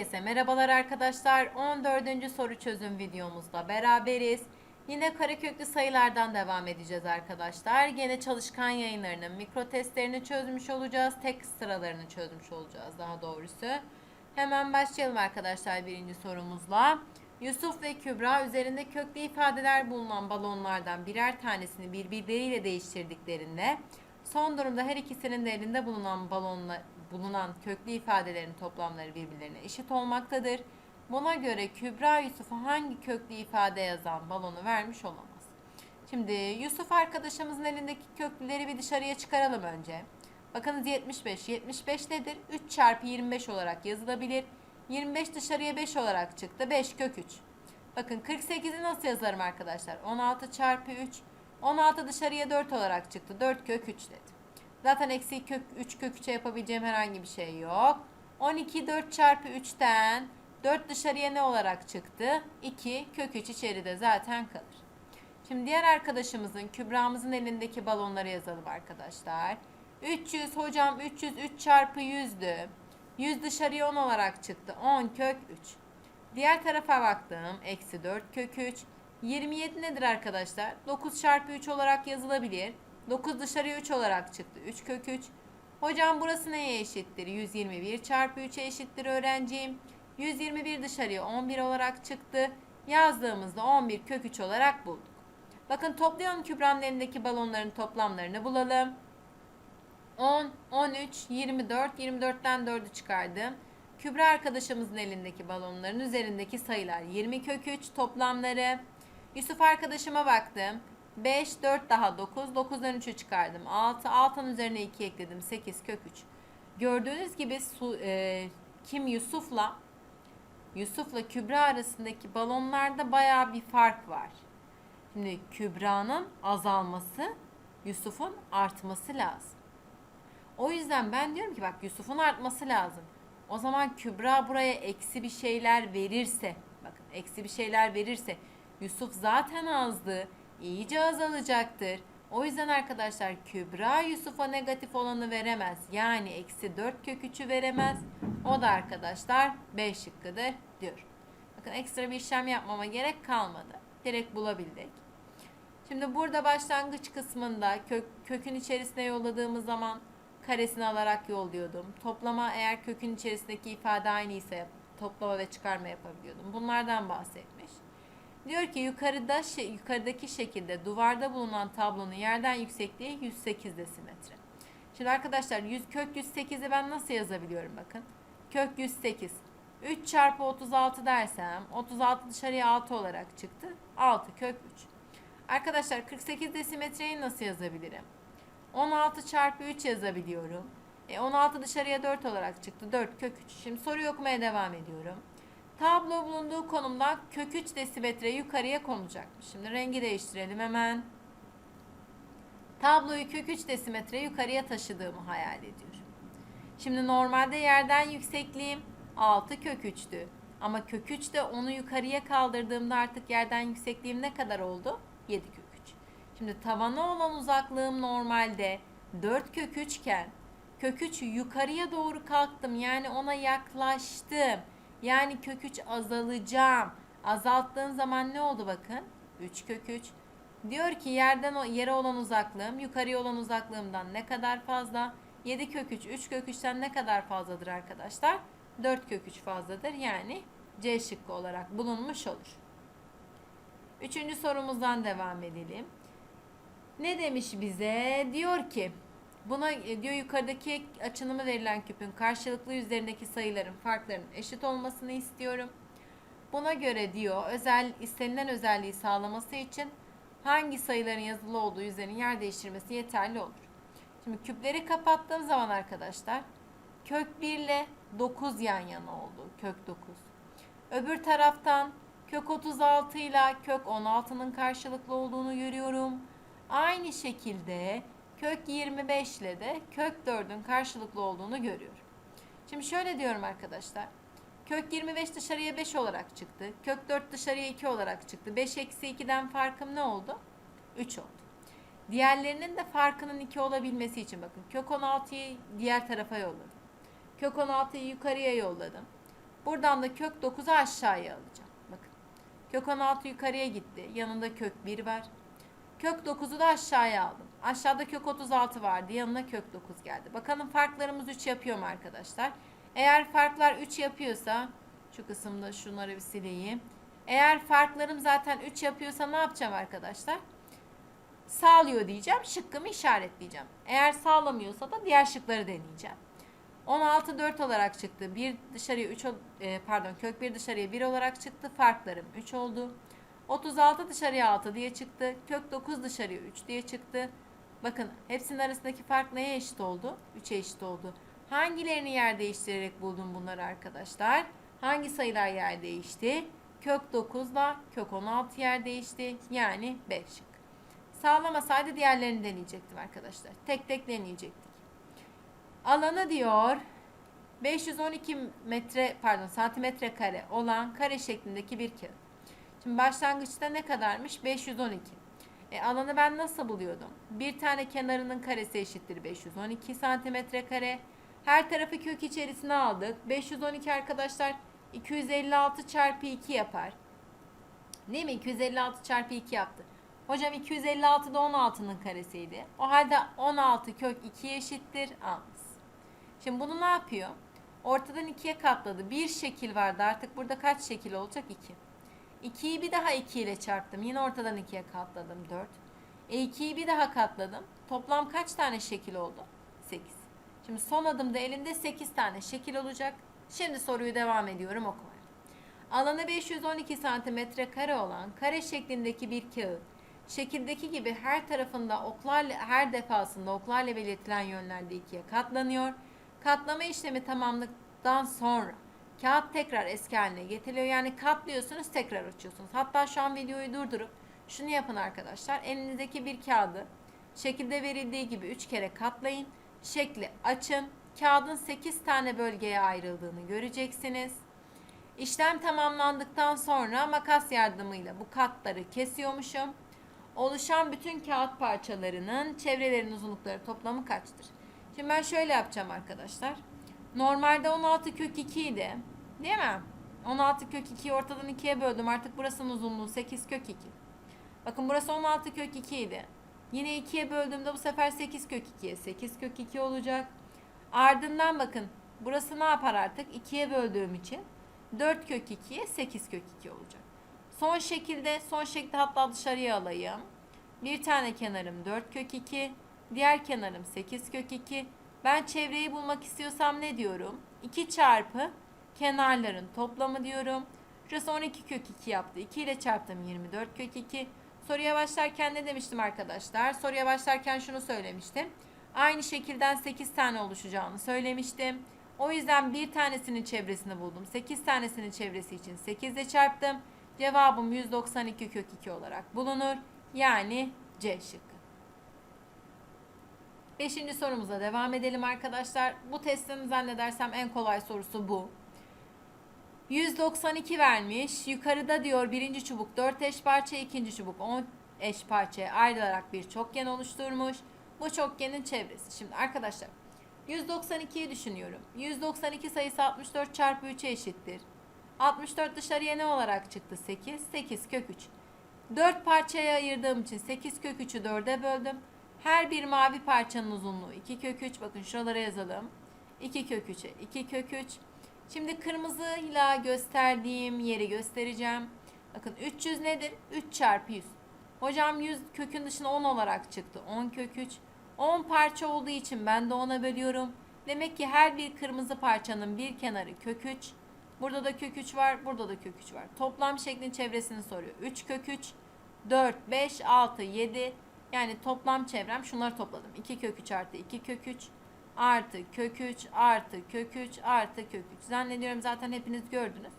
Herkese merhabalar arkadaşlar. 14. soru çözüm videomuzda beraberiz. Yine kareköklü sayılardan devam edeceğiz arkadaşlar. Yine çalışkan yayınlarının mikro testlerini çözmüş olacağız. Tek sıralarını çözmüş olacağız daha doğrusu. Hemen başlayalım arkadaşlar birinci sorumuzla. Yusuf ve Kübra üzerinde köklü ifadeler bulunan balonlardan birer tanesini birbirleriyle değiştirdiklerinde son durumda her ikisinin de elinde bulunan balonla bulunan köklü ifadelerin toplamları birbirlerine eşit olmaktadır. Buna göre Kübra Yusuf'a hangi köklü ifade yazan balonu vermiş olamaz. Şimdi Yusuf arkadaşımızın elindeki köklüleri bir dışarıya çıkaralım önce. Bakınız 75. 75 nedir? 3 çarpı 25 olarak yazılabilir. 25 dışarıya 5 olarak çıktı. 5 kök 3. Bakın 48'i nasıl yazarım arkadaşlar? 16 çarpı 3. 16 dışarıya 4 olarak çıktı. 4 kök 3 dedim. Zaten eksi kök 3 kök 3'e yapabileceğim herhangi bir şey yok. 12 4 çarpı 3'ten 4 dışarıya ne olarak çıktı? 2 kök 3 içeride zaten kalır. Şimdi diğer arkadaşımızın Kübra'mızın elindeki balonları yazalım arkadaşlar. 300 hocam 300 3 çarpı 100'dü. 100 dışarıya 10 olarak çıktı. 10 kök 3. Diğer tarafa baktım. Eksi 4 kök 3. 27 nedir arkadaşlar? 9 çarpı 3 olarak yazılabilir. 9 dışarıya 3 olarak çıktı. 3 kök 3. Hocam burası neye eşittir? 121 çarpı 3'e eşittir öğrenciğim. 121 dışarıya 11 olarak çıktı. Yazdığımızda 11 kök 3 olarak bulduk. Bakın toplayalım Kübra'nın elindeki balonların toplamlarını bulalım. 10, 13, 24, 24'ten 4'ü çıkardım. Kübra arkadaşımızın elindeki balonların üzerindeki sayılar 20 kök 3 toplamları. Yusuf arkadaşıma baktım. 5, 4 daha 9, 9'dan 3'ü çıkardım. 6, 6'nın üzerine 2 ekledim. 8 kök 3. Gördüğünüz gibi su, e, Kim Yusuf'la Yusuf'la Kübra arasındaki balonlarda baya bir fark var. Şimdi Kübra'nın azalması, Yusuf'un artması lazım. O yüzden ben diyorum ki bak Yusuf'un artması lazım. O zaman Kübra buraya eksi bir şeyler verirse, bakın eksi bir şeyler verirse Yusuf zaten azdı, iyice azalacaktır. O yüzden arkadaşlar Kübra Yusuf'a negatif olanı veremez. Yani eksi 4 kök 3'ü veremez. O da arkadaşlar B şıkkıdır diyor. Bakın ekstra bir işlem yapmama gerek kalmadı. Direkt bulabildik. Şimdi burada başlangıç kısmında kök, kökün içerisine yolladığımız zaman karesini alarak yolluyordum. Toplama eğer kökün içerisindeki ifade aynı ise toplama ve çıkarma yapabiliyordum. Bunlardan bahsetmiş. Diyor ki yukarıda yukarıdaki şekilde duvarda bulunan tablonun yerden yüksekliği 108 desimetre. Şimdi arkadaşlar 100 kök 108'i ben nasıl yazabiliyorum bakın. Kök 108. 3 çarpı 36 dersem 36 dışarıya 6 olarak çıktı. 6 kök 3. Arkadaşlar 48 desimetreyi nasıl yazabilirim? 16 çarpı 3 yazabiliyorum. E 16 dışarıya 4 olarak çıktı. 4 kök 3. Şimdi soruyu okumaya devam ediyorum. Tablo bulunduğu konumdan kök 3 desimetre yukarıya konulacakmış. Şimdi rengi değiştirelim hemen. Tabloyu kök 3 desimetre yukarıya taşıdığımı hayal ediyorum. Şimdi normalde yerden yüksekliğim 6 kök 3'tü. Ama kök 3 de onu yukarıya kaldırdığımda artık yerden yüksekliğim ne kadar oldu? 7 kök 3. Şimdi tavana olan uzaklığım normalde 4 kök 3 iken kök 3 yukarıya doğru kalktım. Yani ona yaklaştım. Yani kök 3 azalacağım. Azalttığım zaman ne oldu bakın? 3 kök 3. Diyor ki yerden yere olan uzaklığım yukarıya olan uzaklığımdan ne kadar fazla? 7 kök 3, 3 kök 3'ten ne kadar fazladır arkadaşlar? 4 kök 3 fazladır. Yani C şıkkı olarak bulunmuş olur. Üçüncü sorumuzdan devam edelim. Ne demiş bize? Diyor ki buna e, diyor yukarıdaki açınımı verilen küpün karşılıklı yüzlerindeki sayıların farklarının eşit olmasını istiyorum. Buna göre diyor özel istenilen özelliği sağlaması için hangi sayıların yazılı olduğu yüzlerin yer değiştirmesi yeterli olur. Şimdi küpleri kapattığım zaman arkadaşlar kök 1 ile 9 yan yana oldu. Kök 9. Öbür taraftan kök 36 ile kök 16'nın karşılıklı olduğunu görüyorum. Aynı şekilde kök 25 ile de kök 4'ün karşılıklı olduğunu görüyorum. Şimdi şöyle diyorum arkadaşlar. Kök 25 dışarıya 5 olarak çıktı. Kök 4 dışarıya 2 olarak çıktı. 5 eksi 2'den farkım ne oldu? 3 oldu. Diğerlerinin de farkının 2 olabilmesi için bakın. Kök 16'yı diğer tarafa yolladım. Kök 16'yı yukarıya yolladım. Buradan da kök 9'u aşağıya alacağım. Bakın. Kök 16 yukarıya gitti. Yanında kök 1 var. Kök 9'u da aşağıya aldım. Aşağıda kök 36 vardı. Yanına kök 9 geldi. Bakalım farklarımız 3 yapıyor mu arkadaşlar? Eğer farklar 3 yapıyorsa şu kısımda şunları bir sileyim. Eğer farklarım zaten 3 yapıyorsa ne yapacağım arkadaşlar? Sağlıyor diyeceğim. Şıkkımı işaretleyeceğim. Eğer sağlamıyorsa da diğer şıkları deneyeceğim. 16 4 olarak çıktı. 1 dışarıya 3 pardon kök 1 dışarıya 1 olarak çıktı. Farklarım 3 oldu. 36 dışarıya 6 diye çıktı. Kök 9 dışarıya 3 diye çıktı. Bakın hepsinin arasındaki fark neye eşit oldu? 3'e eşit oldu. Hangilerini yer değiştirerek buldum bunları arkadaşlar? Hangi sayılar yer değişti? Kök 9 ile kök 16 yer değişti. Yani 5 şık. Sağlamasaydı diğerlerini deneyecektim arkadaşlar. Tek tek deneyecektik. Alanı diyor 512 metre pardon santimetre kare olan kare şeklindeki bir kağıt. Şimdi başlangıçta ne kadarmış? 512. E, alanı ben nasıl buluyordum? Bir tane kenarının karesi eşittir 512 santimetre kare. Her tarafı kök içerisine aldık. 512 arkadaşlar 256 çarpı 2 yapar. Değil mi? 256 çarpı 2 yaptı. Hocam 256 da 16'nın karesiydi. O halde 16 kök 2'ye eşittir. Almış. Şimdi bunu ne yapıyor? Ortadan 2'ye katladı. Bir şekil vardı. Artık burada kaç şekil olacak? 2. 2'yi bir daha 2 ile çarptım. Yine ortadan 2'ye katladım. 4. E 2'yi bir daha katladım. Toplam kaç tane şekil oldu? 8. Şimdi son adımda elimde 8 tane şekil olacak. Şimdi soruyu devam ediyorum okumaya. Alanı 512 santimetre kare olan kare şeklindeki bir kağıt şekildeki gibi her tarafında oklarla her defasında oklarla belirtilen yönlerde ikiye katlanıyor. Katlama işlemi tamamladıktan sonra kağıt tekrar eski haline getiriliyor. Yani katlıyorsunuz tekrar açıyorsunuz. Hatta şu an videoyu durdurup şunu yapın arkadaşlar. Elinizdeki bir kağıdı şekilde verildiği gibi 3 kere katlayın. Şekli açın. Kağıdın 8 tane bölgeye ayrıldığını göreceksiniz. İşlem tamamlandıktan sonra makas yardımıyla bu katları kesiyormuşum. Oluşan bütün kağıt parçalarının çevrelerin uzunlukları toplamı kaçtır? Şimdi ben şöyle yapacağım arkadaşlar. Normalde 16 kök 2 idi. Değil mi? 16 kök 2'yi ortadan 2'ye böldüm. Artık burasının uzunluğu 8 kök 2. Bakın burası 16 kök 2 idi. Yine 2'ye böldüğümde bu sefer 8 kök 2'ye 8 kök 2 olacak. Ardından bakın burası ne yapar artık? 2'ye böldüğüm için 4 kök 2'ye 8 kök 2 olacak. Son şekilde son şekilde hatta dışarıya alayım. Bir tane kenarım 4 kök 2. Diğer kenarım 8 kök 2. Ben çevreyi bulmak istiyorsam ne diyorum? 2 çarpı kenarların toplamı diyorum. Şurası 12 kök 2 yaptı. 2 ile çarptım 24 kök 2. Soruya başlarken ne demiştim arkadaşlar? Soruya başlarken şunu söylemiştim. Aynı şekilden 8 tane oluşacağını söylemiştim. O yüzden bir tanesinin çevresini buldum. 8 tanesinin çevresi için 8 ile çarptım. Cevabım 192 kök 2 olarak bulunur. Yani C şıkkı. Beşinci sorumuza devam edelim arkadaşlar. Bu testin zannedersem en kolay sorusu bu. 192 vermiş. Yukarıda diyor birinci çubuk 4 eş parça, ikinci çubuk 10 eş parçaya ayrılarak bir çokgen oluşturmuş. Bu çokgenin çevresi. Şimdi arkadaşlar 192'yi düşünüyorum. 192 sayısı 64 çarpı 3'e eşittir. 64 dışarıya ne olarak çıktı? 8. 8 kök 3. 4 parçaya ayırdığım için 8 kök 3'ü 4'e böldüm. Her bir mavi parçanın uzunluğu 2 kök 3. Bakın şuralara yazalım. 2 kök 3'e 2 kök 3. Şimdi kırmızıyla gösterdiğim yeri göstereceğim. Bakın 300 nedir? 3 çarpı 100. Hocam 100 kökün dışına 10 olarak çıktı. 10 kök 3. 10 parça olduğu için ben de 10'a bölüyorum. Demek ki her bir kırmızı parçanın bir kenarı kök 3. Burada da kök 3 var. Burada da kök 3 var. Toplam şeklin çevresini soruyor. 3 kök 3, 4, 5, 6, 7. Yani toplam çevrem şunları topladım. 2 kök 3 artı 2 kök 3 artı kök 3 artı kök 3 artı kök 3. Zannediyorum zaten hepiniz gördünüz.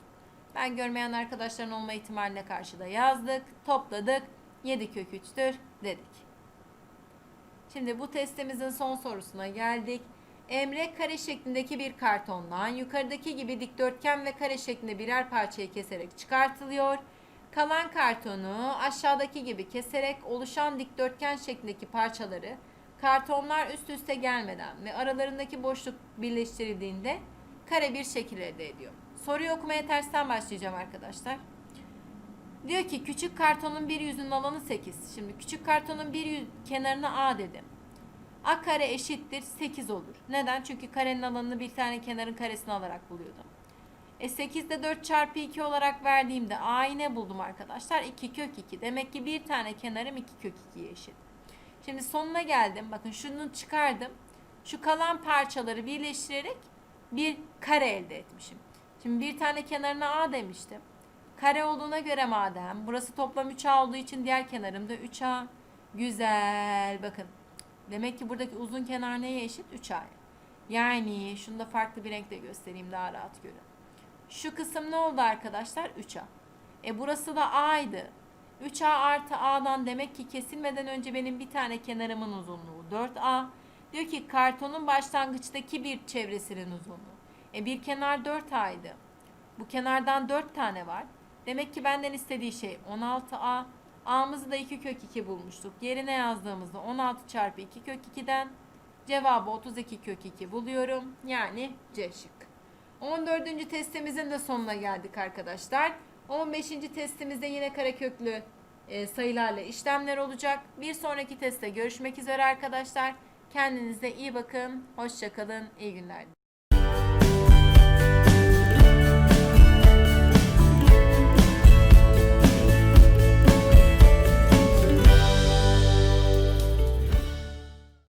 Ben görmeyen arkadaşların olma ihtimaline karşı da yazdık. Topladık. 7 kök 3'tür dedik. Şimdi bu testimizin son sorusuna geldik. Emre kare şeklindeki bir kartondan yukarıdaki gibi dikdörtgen ve kare şeklinde birer parçayı keserek çıkartılıyor. Kalan kartonu aşağıdaki gibi keserek oluşan dikdörtgen şeklindeki parçaları kartonlar üst üste gelmeden ve aralarındaki boşluk birleştirildiğinde kare bir şekil elde ediyor. Soruyu okumaya tersten başlayacağım arkadaşlar. Diyor ki küçük kartonun bir yüzünün alanı 8. Şimdi küçük kartonun bir yüz, kenarına A dedim. A kare eşittir 8 olur. Neden? Çünkü karenin alanını bir tane kenarın karesini alarak buluyordum. E 8'de 4 çarpı 2 olarak verdiğimde A'yı ne buldum arkadaşlar? 2 kök 2. Demek ki bir tane kenarım 2 kök 2'ye eşit. Şimdi sonuna geldim. Bakın şunu çıkardım. Şu kalan parçaları birleştirerek bir kare elde etmişim. Şimdi bir tane kenarına A demiştim. Kare olduğuna göre madem burası toplam 3A olduğu için diğer kenarım da 3A. Güzel. Bakın. Demek ki buradaki uzun kenar neye eşit? 3A'ya. Yani şunu da farklı bir renkle göstereyim daha rahat görün. Şu kısım ne oldu arkadaşlar? 3A. E burası da A'ydı. 3A artı A'dan demek ki kesilmeden önce benim bir tane kenarımın uzunluğu 4A. Diyor ki kartonun başlangıçtaki bir çevresinin uzunluğu. E bir kenar 4A'ydı. Bu kenardan 4 tane var. Demek ki benden istediği şey 16A. A'mızı da 2 kök 2 bulmuştuk. Yerine yazdığımızda 16 çarpı 2 kök 2'den cevabı 32 kök 2 buluyorum. Yani C şıkkı. 14. testimizin de sonuna geldik arkadaşlar. 15. testimizde yine kareköklü e, sayılarla işlemler olacak. Bir sonraki testte görüşmek üzere arkadaşlar. Kendinize iyi bakın. Hoşçakalın. İyi günler.